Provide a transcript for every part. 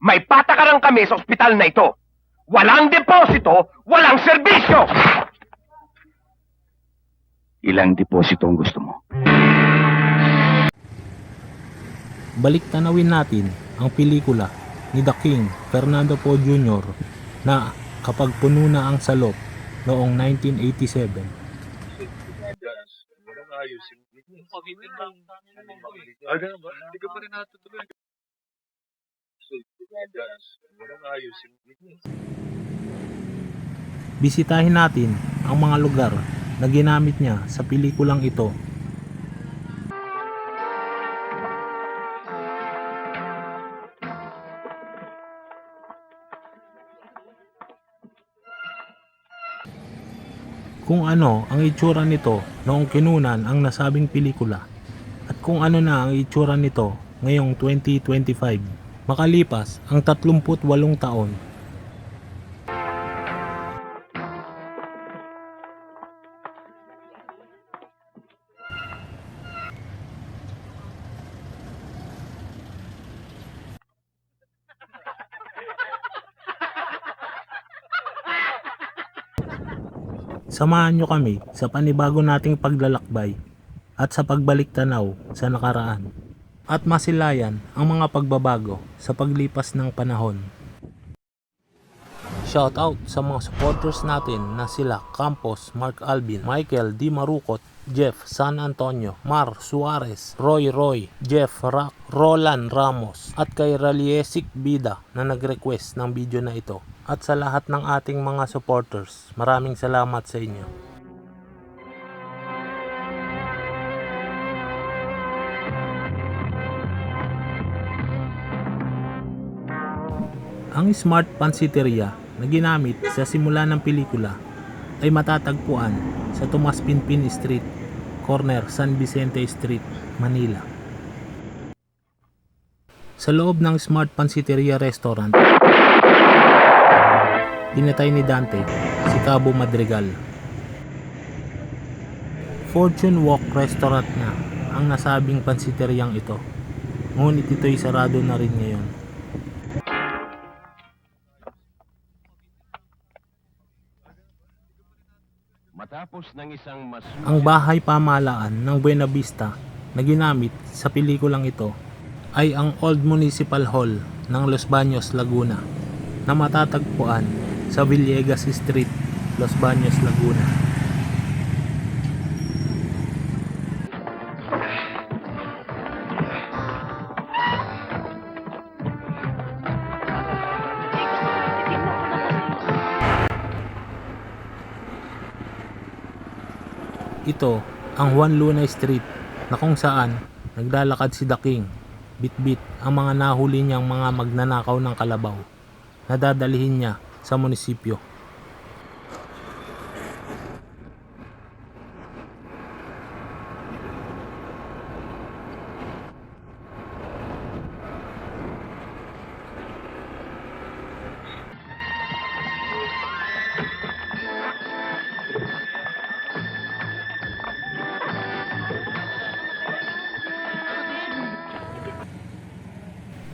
May patakaran kami sa ospital na ito. Walang deposito, walang serbisyo! Ilang deposito ang gusto mo? Balik tanawin natin ang pelikula ni The King Fernando Poe Jr. na kapag puno na ang salop noong 1987. Ah, ganun ba? Hindi ka pa rin natutuloy. Bisitahin natin ang mga lugar na ginamit niya sa pelikulang ito. Kung ano ang itsura nito noong kinunan ang nasabing pelikula at kung ano na ang itsura nito ngayong 2025 makalipas ang 38 taon. Samahan nyo kami sa panibago nating paglalakbay at sa pagbalik tanaw sa nakaraan at masilayan ang mga pagbabago sa paglipas ng panahon. Shoutout sa mga supporters natin na sila Campos, Mark Alvin, Michael Di Marucot, Jeff San Antonio, Mar Suarez, Roy Roy, Jeff Rock, Roland Ramos at kay Raliesic Bida na nag-request ng video na ito. At sa lahat ng ating mga supporters, maraming salamat sa inyo. Ang Smart Pansiteria na ginamit sa simula ng pelikula ay matatagpuan sa Tomas Pinpin Street, corner San Vicente Street, Manila. Sa loob ng Smart Pansiteria Restaurant, pinatay ni Dante si Cabo Madrigal. Fortune Walk Restaurant na ang nasabing pansiteryang ito. Ngunit ito'y sarado na rin ngayon. Matapos ng isang mas... Ang bahay pamahalaan ng Buena Vista na ginamit sa pelikulang ito ay ang Old Municipal Hall ng Los Baños, Laguna na matatagpuan sa Villegas Street, Los Baños, Laguna. Ito ang Juan Luna Street na kung saan naglalakad si The King bitbit ang mga nahuli niyang mga magnanakaw ng kalabaw na dadalhin niya sa munisipyo.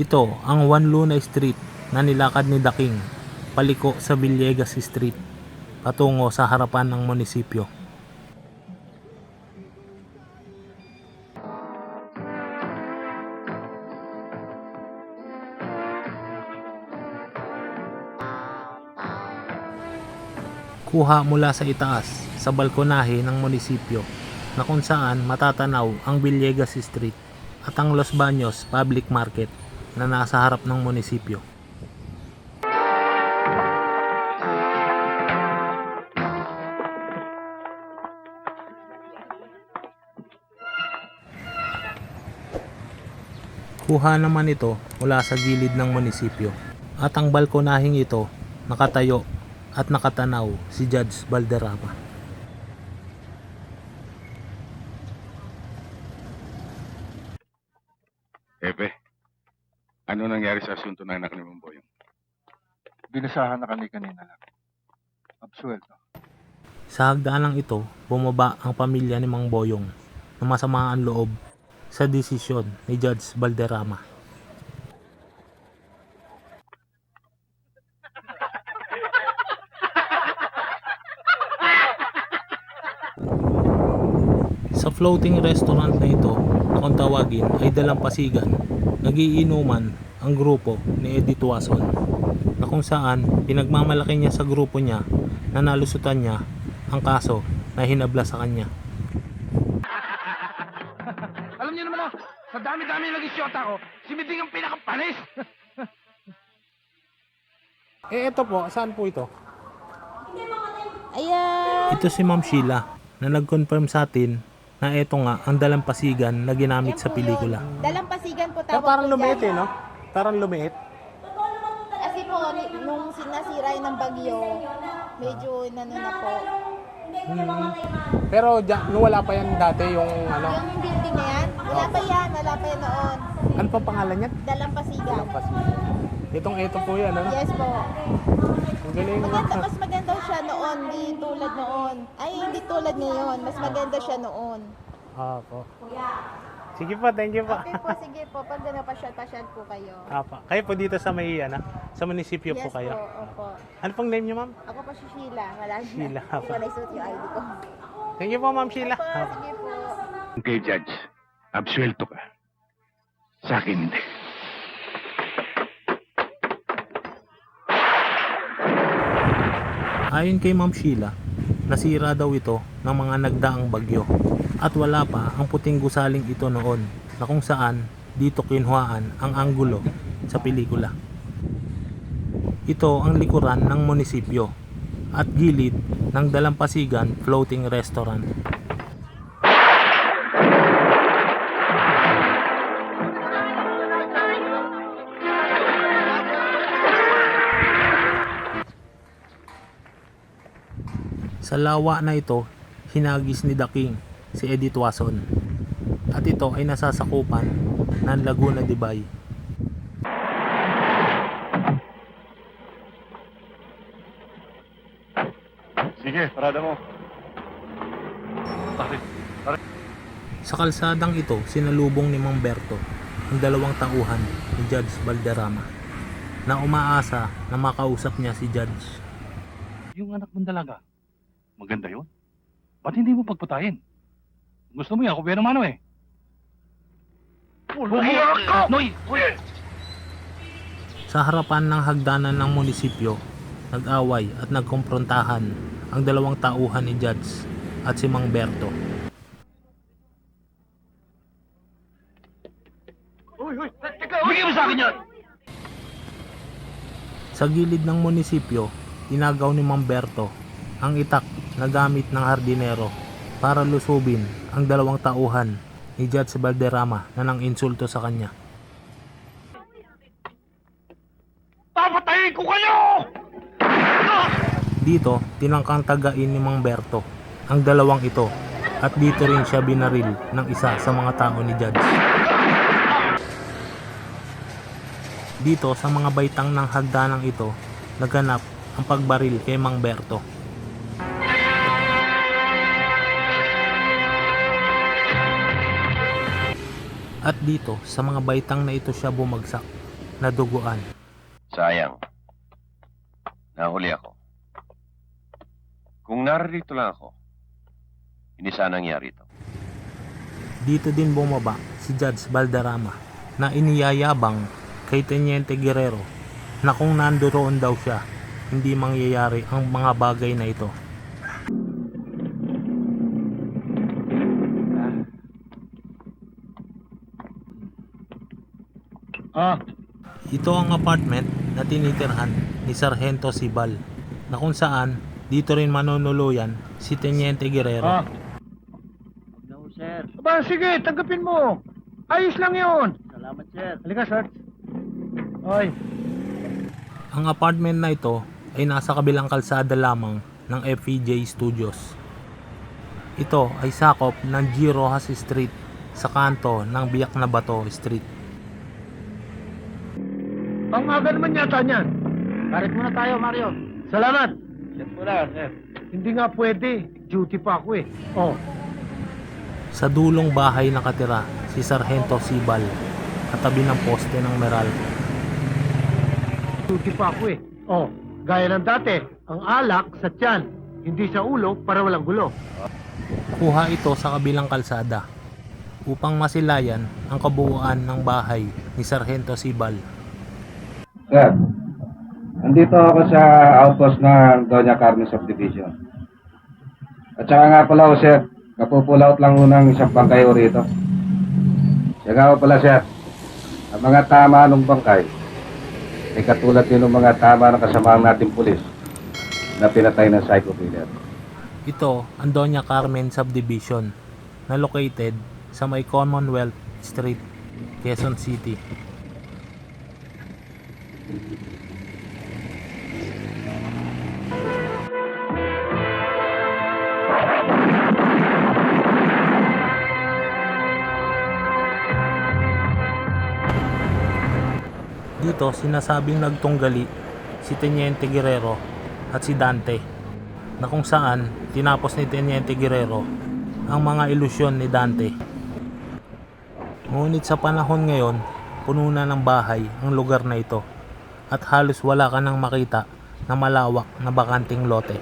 Ito ang Juan Luna Street na nilakad ni The King paliko sa Villegas Street patungo sa harapan ng munisipyo. Kuha mula sa itaas sa balkonahe ng munisipyo na kung saan matatanaw ang Villegas Street at ang Los Baños Public Market na nasa harap ng munisipyo. Kuha naman ito mula sa gilid ng munisipyo at ang balkonahing ito nakatayo at nakatanaw si Judge Valderrama. Ano nangyari sa asunto ng anak ni Mamboyong? Binasahan na kami kanina lang. Absuelto. Sa hagdanang ito, bumaba ang pamilya ni Mang Boyong na masama ang loob sa desisyon ni Judge Valderrama. Sa floating restaurant na ito, na kung tawagin ay dalampasigan, nagiinuman ang grupo ni Eddie Tuason na kung saan pinagmamalaki niya sa grupo niya na nalusutan niya ang kaso na hinabla sa kanya. Alam niyo naman, oh, sa dami-dami ng isyota ko, si Miding ang pinakapanis. Eh ito po, saan po ito? Ayan. Ito si Ma'am Sheila na nag-confirm sa atin na ito nga ang dalampasigan na ginamit sa pelikula. Dalampasigan po Pero tawag parang po lumiit eh, dyan. no? Parang lumiit. Kasi po, ni- nung sinasira yun ng bagyo, medyo inano na po. Pero dyan, nung wala pa yan dati yung ano, Yung building na yan, wala pa yan, wala pa yan noon. ano pa pangalan niya? Dalampasigan. Dalampasigan. Itong ito po yan, ano? Yes po. Ang galing. Maganda, mas maganda noon, di tulad noon. Ay, hindi tulad ngayon, mas maganda siya noon. Ah, po. Sige po, thank you po. Okay po, sige po, pag gano'n pasyal-pasyal po kayo. Apa. Kayo po dito sa may, ano, sa munisipyo yes po kayo. po, opo. Ano pong name niyo, ma'am? Ako po si Sheila, wala na. Sheila Hindi ko naisuot yung ID ko. Thank you po, ma'am Sheila. Po, Apa. sige po. Kay Judge, absuelto ka. Sa akin hindi. Ayon kay Ma'am Sheila, nasira daw ito ng mga nagdaang bagyo at wala pa ang puting gusaling ito noon na kung saan dito kinuhaan ang anggulo sa pelikula. Ito ang likuran ng munisipyo at gilid ng Dalampasigan Floating Restaurant. Sa lawa na ito, hinagis ni The King si Eddie Tuason. At ito ay nasasakupan ng Laguna de Bay. Sige, parada mo. Sa kalsadang ito, sinalubong ni Mang Berto ang dalawang tauhan ni Judge Valderrama na umaasa na makausap niya si Judge. Yung anak mong dalaga, maganda yun. Ba't hindi mo pagpatayin? Gusto mo yan, pero mano eh. Bumiyok ko! Noy! Sa harapan ng hagdanan ng munisipyo, nag-away at nagkomprontahan ang dalawang tauhan ni Judge at si Mang Berto. Uy, uy, teka, Bigyan mo sa akin yan! Sa gilid ng munisipyo, inagaw ni Mamberto ang itak na gamit ng hardinero para lusubin ang dalawang tauhan ni Judge Valderrama na nang insulto sa kanya. Papatayin ko kayo! Dito, tinangkang tagain ni Mamberto ang dalawang ito at dito rin siya binaril ng isa sa mga tao ni Judge. Dito sa mga baitang ng hagdanang ito, naganap ang pagbaril kay Mang Berto. At dito, sa mga baitang na ito siya bumagsak, naduguan. Sayang. Nahuli ako. Kung narito lang ako, hindi sana nangyari ito. Dito din bumaba si Judge Valderrama na iniyayabang kay Teniente Guerrero na kung nandoon daw siya, hindi mangyayari ang mga bagay na ito. Ah, Ito ang apartment na tinitirhan ni Sargento Sibal na kung saan dito rin manunuluyan si Teniente Guerrero. ah. Aba, sige, tanggapin mo. Ayos lang yun. Salamat, sir. Halika, sir. Oy, Ang apartment na ito ay nasa kabilang kalsada lamang ng FEJ Studios. Ito ay sakop ng G. Rojas Street sa kanto ng Biak na Bato Street. Ang aga naman yata niyan. Karit muna tayo, Mario. Salamat. Sir muna, sir. Hindi nga pwede. Duty pa ako eh. Oh, Sa dulong bahay nakatira si Sargento Sibal katabi ng poste ng Meralco. duty pa ako eh. Oh, gaya ng dati, ang alak sa tiyan, hindi sa ulo para walang gulo. Kuha ito sa kabilang kalsada upang masilayan ang kabuuan ng bahay ni Sargento Sibal. Sir, andito ako sa outpost ng Doña Carmen Subdivision. At saka nga pala, oh, sir, kapupulaot lang ho ng isang bangkay ho rito. Siya nga pala, sir, ang mga tama ng bangkay ay katulad din ng mga tama ng kasamahan nating pulis na pinatay ng psycho killer. Ito ang Doña Carmen Subdivision na located sa may Commonwealth Street, Quezon City. Dito sinasabing nagtunggali si Teniente Guerrero at si Dante na kung saan tinapos ni Teniente Guerrero ang mga ilusyon ni Dante. Ngunit sa panahon ngayon, puno na ng bahay ang lugar na ito at halos wala ka nang makita na malawak na bakanting lote.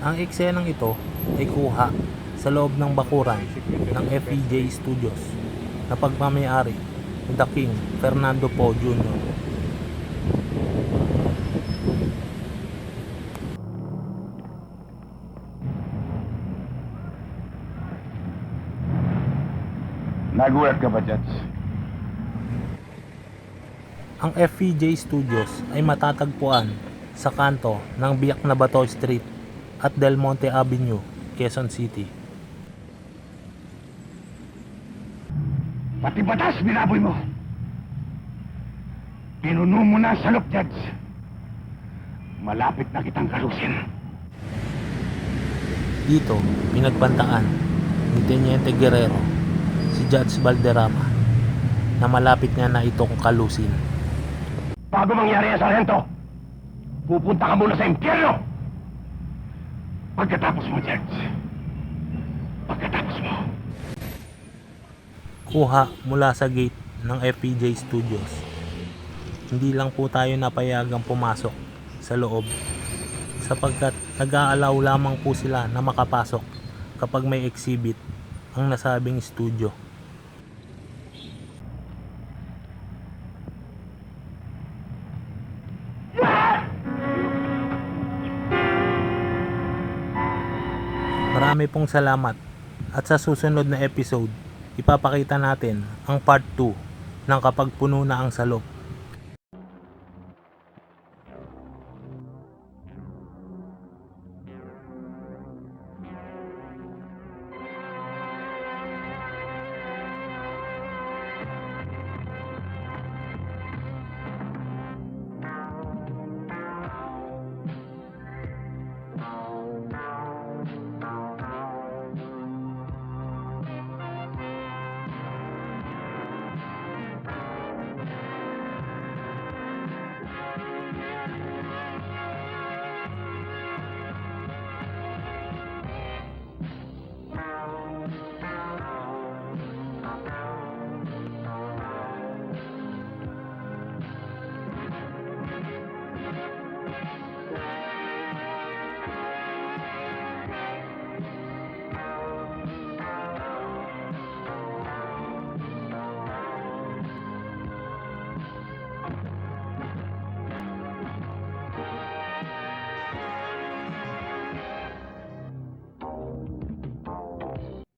Ang eksenang ito ay kuha sa loob ng bakuran ng FEJ Studios na pagmamayari ni The King Fernando Po Jr. Nagulat ka ba? Ang FEJ Studios ay matatagpuan sa kanto ng Biak na Bato Street at Del Monte Avenue, Quezon City. Pati batas, binaboy mo. Pinuno mo na sa salop, Judge. Malapit na kitang kalusin. Dito, pinagbantaan ni Teniente Guerrero si Judge Valderrama na malapit niya na itong kalusin. Bago mangyari yan, Sargento, pupunta ka muna sa impyerno! Pagkatapos mo, Judge. Pagkatapos mo. kuha mula sa gate ng FPJ Studios. Hindi lang po tayo napayagang pumasok sa loob sapagkat nag-aalaw lamang po sila na makapasok kapag may exhibit ang nasabing studio. Marami pong salamat. At sa susunod na episode ipapakita natin ang part 2 ng kapag puno na ang salop